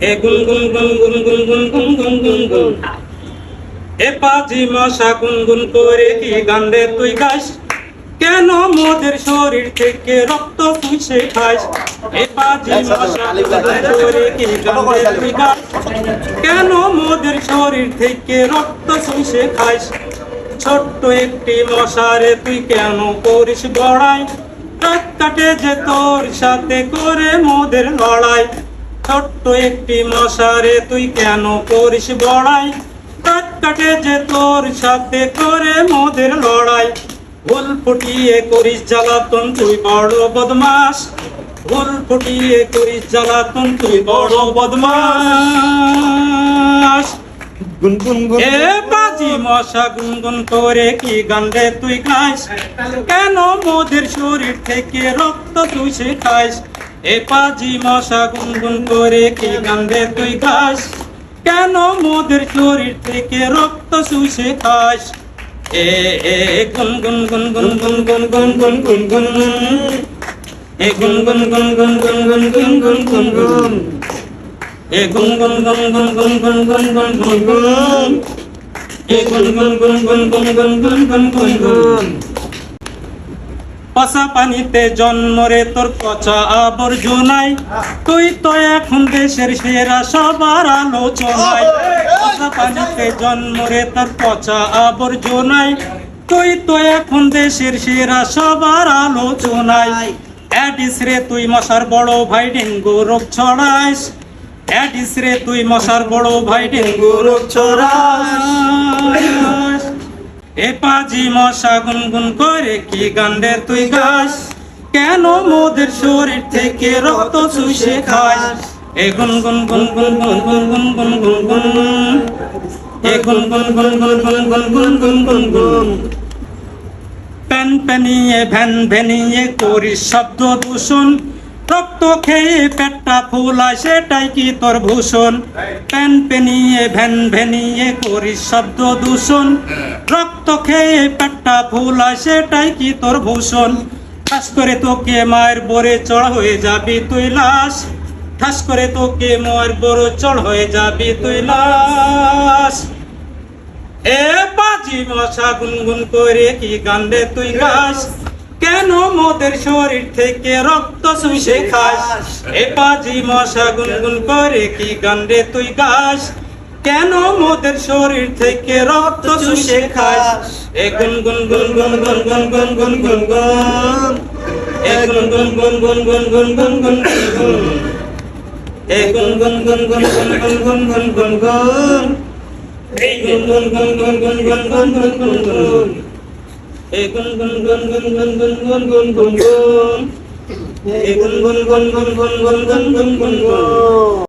এ এ পাজি মশা করে কি তুই কেন মোদের শরীর থেকে রক্ত চুষে খাস? এ পাজি মশা করে কি গান্ডে তুই কেন মোদের শরীর থেকে রক্ত চুষে খাস? ছোট্ট একটি মশারে তুই কেন করিস গড়াই রাত কাটে যে তোর সাথে করে মোদের লড়াই। ছোট্ট একটি মশারে তুই কেন করিস বড়াই? রাত কাটে যে তোর সাথে করে মোদের লড়াই। ভুল ফুটিয়ে করিস জ্বালাতন তুই বড় বদমাস ভুল ফুটিয়ে করিস জ্বালাতন তুই বড় বদমাস গুন গুন গুন এ বাজি মশা গুনগুন করে কি গান্ডে তুই খাস কেন মোদের শরীর থেকে রক্ত চুষে খাস এ পাজি মশা গুনগুন করে কি গান্ডে তুই খাস কেন মোদের শরীর থেকে রক্ত চুষে খাস এ এ গুন গুন গুন গুন গুন গুন গুন গুন গুন গুন এ গুন গুন গুন গুন গুন গুন গুন গুন গুন গুন এ গুন গুন গুন গুন গুন গুন গুন গুন গুন গুন এ গুন গুন গুন পানিতে জন্মরে তোর পচা আবর্জনাই তুই তো এখন দেশের সেরা সবার আলোচনায়। পচা পানিতে জন্মরে তোর পচা আবর্জনাই তুই তো এখন দেশের সেরা সবার আলোচনায়। অ্যাডিস রে তুই মশার বড় ভাই ডেঙ্গু রোগ ছড়াইস অ্যাডিস রে তুই মশার বড় ভাই ডেঙ্গু রোগ ছড়াইস কি তুই গাছ কেন প্যান প্যানিয়ে ভ্যান ভ্যানিয়ে করিস শব্দ দূষণ। রক্ত খেয়ে পেটটা ফুলায় সেটাই কি তোর ভূষণ? প্যান পেনিয়ে, ভ্যান ভ্যানিয়ে করিস শব্দ দূষণ। রক্ত খেয়ে পেটটা ফুলায় সেটাই কি তোর ভূষণ? ঠাস করে তোকে মায়ের বরে চড় হয়ে যাবি তুই লাশ। ঠাস করে তোকে মায়ের বড় চড় হয়ে যাবি তুই লাশ। এ বাজি মশা গুনগুন করে কি গান্ডে তুই গাছ কেন মোদের শরীর থেকে রক্ত শুষে খাস এ বাজি মশা গুনগুন করে কি গান্ডে তুই গাছ কেন মোদের শরীর থেকে রক্ত শুষে খাস এ গুন গুন গুন গুন গুন গুন গুন গুন গুন গুন এ গুন গুন গুন গুন গুন গুন গুন গুন গুন গুন এ গুন গুন গুন গুন গুন গুন গুন গুন গুন গুন Hey, gun gun gun gun gun gun gun gun gun gun. এ গুন গুন গুন গুন গুন গুন গুন গুন গুন গুন এ গুন গুন গুন গুন গুন গুন গুন গুন গুন